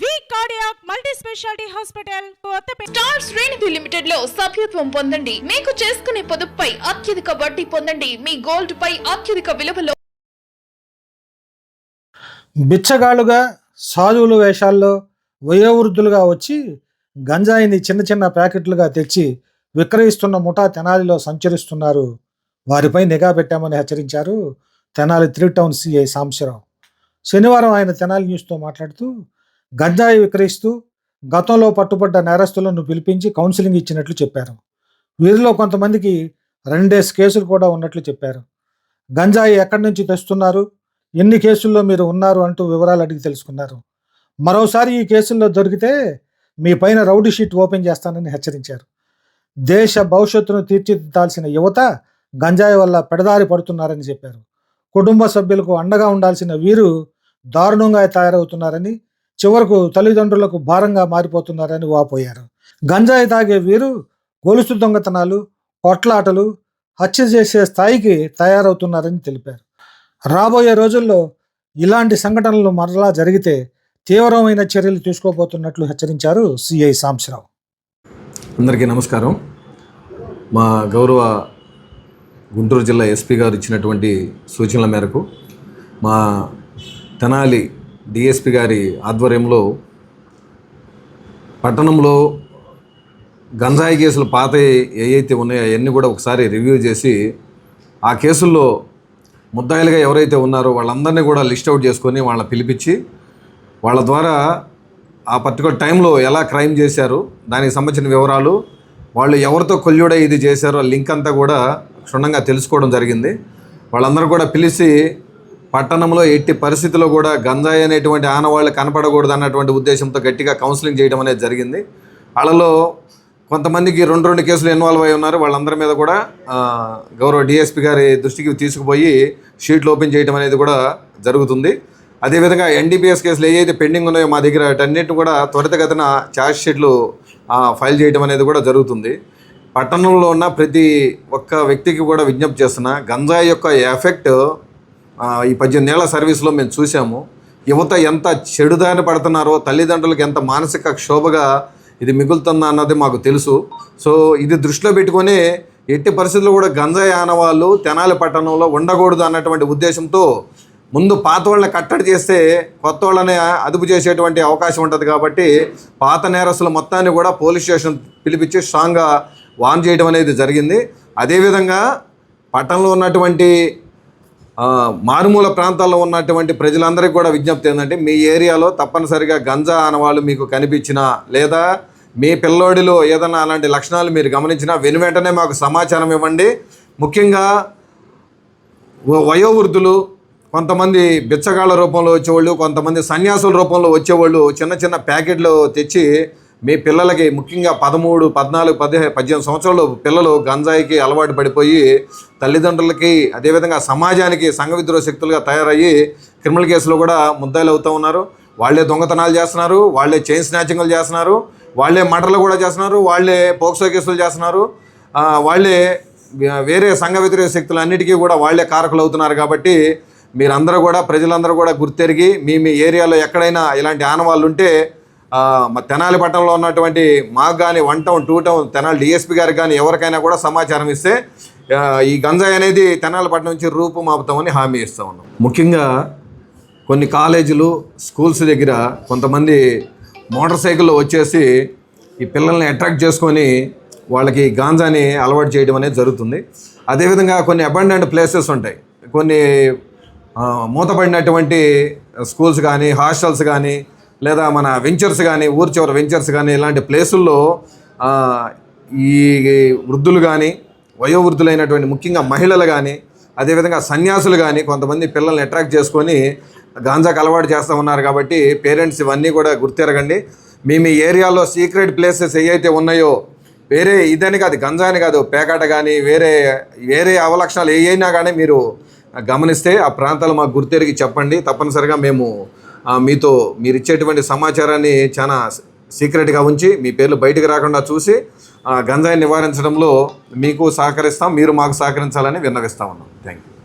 V cardiac multi speciality hospital star శ్రేణిధి లిమిటెడ్లో సభ్యత్వం పొందండి. మీకు చేసుకునే పొదుపుపై అత్యధిక వడ్డీ పొందండి. మీ గోల్డ్ పై అత్యధిక విలువలో బిచ్చగాళ్ళుగా సాధువుల వేషాల్లో వయోవృద్ధులుగా వచ్చి గంజాయిని చిన్న చిన్న ప్యాకెట్లుగా తెచ్చి విక్రయిస్తున్న ముఠా తెనాలిలో సంచరిస్తున్నారు. వారిపై నిఘా పెట్టామని హెచ్చరించారు Tenali three town CI Sambasivarao. శనివారం ఆయన తెనాలి న్యూస్తో మాట్లాడుతూ గంజాయి విక్రయిస్తూ గతంలో పట్టుబడ్డ నేరస్తులను పిలిపించి కౌన్సిలింగ్ ఇచ్చినట్లు చెప్పారు. వీరిలో కొంతమందికి రెండేసి కేసులు కూడా ఉన్నట్లు చెప్పారు. గంజాయి ఎక్కడి నుంచి తెస్తున్నారు? ఎన్ని కేసుల్లో మీరు ఉన్నారు? అంటూ వివరాలు అడిగి తెలుసుకున్నారు. మరోసారి ఈ కేసుల్లో దొరికితే మీ పైన రౌడీ షీట్ ఓపెన్ చేస్తానని హెచ్చరించారు. దేశ భవిష్యత్తును తీర్చిదిద్దాల్సిన యువత గంజాయి వల్ల పెడదారి పడుతున్నారని చెప్పారు. కుటుంబ సభ్యులకు అండగా ఉండాల్సిన వీరు దారుణంగా తయారవుతున్నారని చివరకు తల్లిదండ్రులకు భారంగా మారిపోతున్నారని వాపోయారు. గంజాయి తాగే వీరు గొలుసు దొంగతనాలు కొట్లాటలు హత్య చేసే స్థాయికి తయారవుతున్నారని తెలిపారు. రాబోయే రోజుల్లో ఇలాంటి సంఘటనలు మరలా జరిగితే తీవ్రమైన చర్యలు తీసుకోబోతున్నట్లు హెచ్చరించారు సిఐ సాంశరావు. అందరికీ నమస్కారం. మా గౌరవ గుంటూరు జిల్లా ఎస్పీ గారు ఇచ్చినటువంటి సూచనల మేరకు మా తెనాలి డిఎస్పి గారి ఆధ్వర్యంలో పట్టణంలో గంజాయి కేసులు పాత ఏవైతే ఉన్నాయో అవన్నీ కూడా ఒకసారి రివ్యూ చేసి ఆ కేసుల్లో ముద్దాయిలుగా ఎవరైతే ఉన్నారో వాళ్ళందరినీ కూడా లిస్ట్ అవుట్ చేసుకొని వాళ్ళని పిలిపించి వాళ్ళ ద్వారా ఆ పర్టికులర్ టైంలో ఎలా క్రైమ్ చేశారు దానికి సంబంధించిన వివరాలు వాళ్ళు ఎవరితో కొల్లుడై ఇది చేశారో లింక్ అంతా కూడా క్షుణ్ణంగా తెలుసుకోవడం జరిగింది. వాళ్ళందరూ కూడా పిలిచి పట్టణంలో ఎట్టి పరిస్థితిలో కూడా గంజాయి అనేటువంటి ఆనవాళ్ళు కనపడకూడదు అన్నటువంటి ఉద్దేశంతో గట్టిగా కౌన్సిలింగ్ చేయడం అనేది జరిగింది. వాళ్ళలో కొంతమందికి రెండు రెండు కేసులు ఇన్వాల్వ్ అయి ఉన్నారు. వాళ్ళందరి మీద కూడా గౌరవ డిఎస్పి గారి దృష్టికి తీసుకుపోయి షీట్లు ఓపెన్ చేయడం అనేది కూడా జరుగుతుంది. అదేవిధంగా ఎన్డీపీఎస్ కేసులు ఏవైతే పెండింగ్ ఉన్నాయో మా దగ్గర అన్నింటిని కూడా త్వరితగతిన ఛార్జ్ షీట్లు ఫైల్ చేయడం అనేది కూడా జరుగుతుంది. పట్టణంలో ఉన్న ప్రతి ఒక్క వ్యక్తికి కూడా విజ్ఞప్తి చేస్తున్నా గంజాయి యొక్క ఎఫెక్ట్ ఈ పద్దెనిమిదేళ్ళ సర్వీస్లో మేము చూసాము యువత ఎంత చెడుదారిన పడుతున్నారో తల్లిదండ్రులకు ఎంత మానసిక క్షోభగా ఇది మిగులుతుందా అన్నది మాకు తెలుసు. సో ఇది దృష్టిలో పెట్టుకొని ఎట్టి పరిస్థితుల్లో కూడా గంజాయి ఆనవాళ్ళు తెనాలి పట్టణంలో ఉండకూడదు అన్నటువంటి ఉద్దేశంతో ముందు పాత వాళ్ళని కట్టడి చేస్తే కొత్త వాళ్ళని అదుపు చేసేటువంటి అవకాశం ఉంటుంది కాబట్టి పాత నేరస్తులు మొత్తాన్ని కూడా పోలీస్ స్టేషన్ పిలిపించి స్ట్రాంగ్గా వాన్ చేయడం అనేది జరిగింది. అదేవిధంగా పట్టణంలో ఉన్నటువంటి మారుమూల ప్రాంతాల్లో ఉన్నటువంటి ప్రజలందరికీ కూడా విజ్ఞప్తి ఏంటంటే మీ ఏరియాలో తప్పనిసరిగా గంజా అనవాళ్ళు మీకు కనిపించినా లేదా మీ పిల్లోడిలో ఏదైనా అలాంటి లక్షణాలు మీరు గమనించినా వెను వెంటనే మాకు సమాచారం ఇవ్వండి. ముఖ్యంగా వయోవృద్ధులు కొంతమంది బిచ్చగాళ్ళ రూపంలో వచ్చేవాళ్ళు కొంతమంది సన్యాసుల రూపంలో వచ్చేవాళ్ళు చిన్న చిన్న ప్యాకెట్లు తెచ్చి మీ పిల్లలకి ముఖ్యంగా పదమూడు పద్నాలుగు పదిహేను పద్దెనిమిది సంవత్సరాలు పిల్లలు గంజాయికి అలవాటు పడిపోయి తల్లిదండ్రులకి అదేవిధంగా సమాజానికి సంఘ విద్రోహ శక్తులుగా తయారయ్యి క్రిమినల్ కేసులో కూడా ముద్దాయిలు అవుతూ ఉన్నారు. వాళ్ళే దొంగతనాలు చేస్తున్నారు వాళ్ళే చైన్ స్నాచింగ్లు చేస్తున్నారు వాళ్ళే మర్డర్లు కూడా చేస్తున్నారు వాళ్ళే పోక్సో కేసులు చేస్తున్నారు. వాళ్ళే వేరే సంఘ వ్యతిరేక శక్తులు అన్నిటికీ కూడా వాళ్ళే కారకులు అవుతున్నారు కాబట్టి మీరందరూ కూడా ప్రజలందరూ కూడా గుర్తెరిగి మీ మీ ఏరియాలో ఎక్కడైనా ఇలాంటి ఆనవాళ్ళు ఉంటే తెనాలి పట్టణంలో ఉన్నటువంటి మాకు కానీ one town two town Tenali DSP గారికి కానీ ఎవరికైనా కూడా సమాచారం ఇస్తే ఈ గంజాయి అనేది తెనాలి పట్టణం నుంచి రూపుమాపుతామని హామీ ఇస్తూ ఉన్నాం. ముఖ్యంగా కొన్ని కాలేజీలు స్కూల్స్ దగ్గర కొంతమంది మోటార్ సైకిల్లో వచ్చేసి ఈ పిల్లల్ని అట్రాక్ట్ చేసుకొని వాళ్ళకి గాంజాని అలవాటు చేయడం అనేది జరుగుతుంది. అదేవిధంగా కొన్ని అబండెంట్ ప్లేసెస్ ఉంటాయి. కొన్ని మూతపడినటువంటి స్కూల్స్ కానీ హాస్టల్స్ కానీ లేదా మన వెంచర్స్ కానీ ఊరి చివర వెంచర్స్ కానీ ఇలాంటి ప్లేసుల్లో ఈ వృద్ధులు కానీ వయోవృద్ధులైనటువంటి ముఖ్యంగా మహిళలు కానీ అదేవిధంగా సన్యాసులు కానీ కొంతమంది పిల్లల్ని అట్రాక్ట్ చేసుకొని గాంజాకు అలవాటు చేస్తూ ఉన్నారు కాబట్టి పేరెంట్స్ ఇవన్నీ కూడా గుర్తెరగండి. మీ మీ ఏరియాలో సీక్రెట్ ప్లేసెస్ ఏవైతే ఉన్నాయో వేరే ఇదని కాదు గంజాని కాదు పేకాట కానీ వేరే వేరే అవలక్షణాలు ఏ అయినా కానీ మీరు గమనిస్తే ఆ ప్రాంతాలు మాకు గుర్తెరిగి చెప్పండి. తప్పనిసరిగా మేము మీతో మీరు ఇచ్చేటువంటి సమాచారాన్ని చాలా సీక్రెట్గా ఉంచి మీ పేర్లు బయటకు రాకుండా చూసి గంజాయి నివారించడంలో మీకు సహకరిస్తాం మీరు మాకు సహకరించాలని విన్నవిస్తా ఉన్నాం. Thank you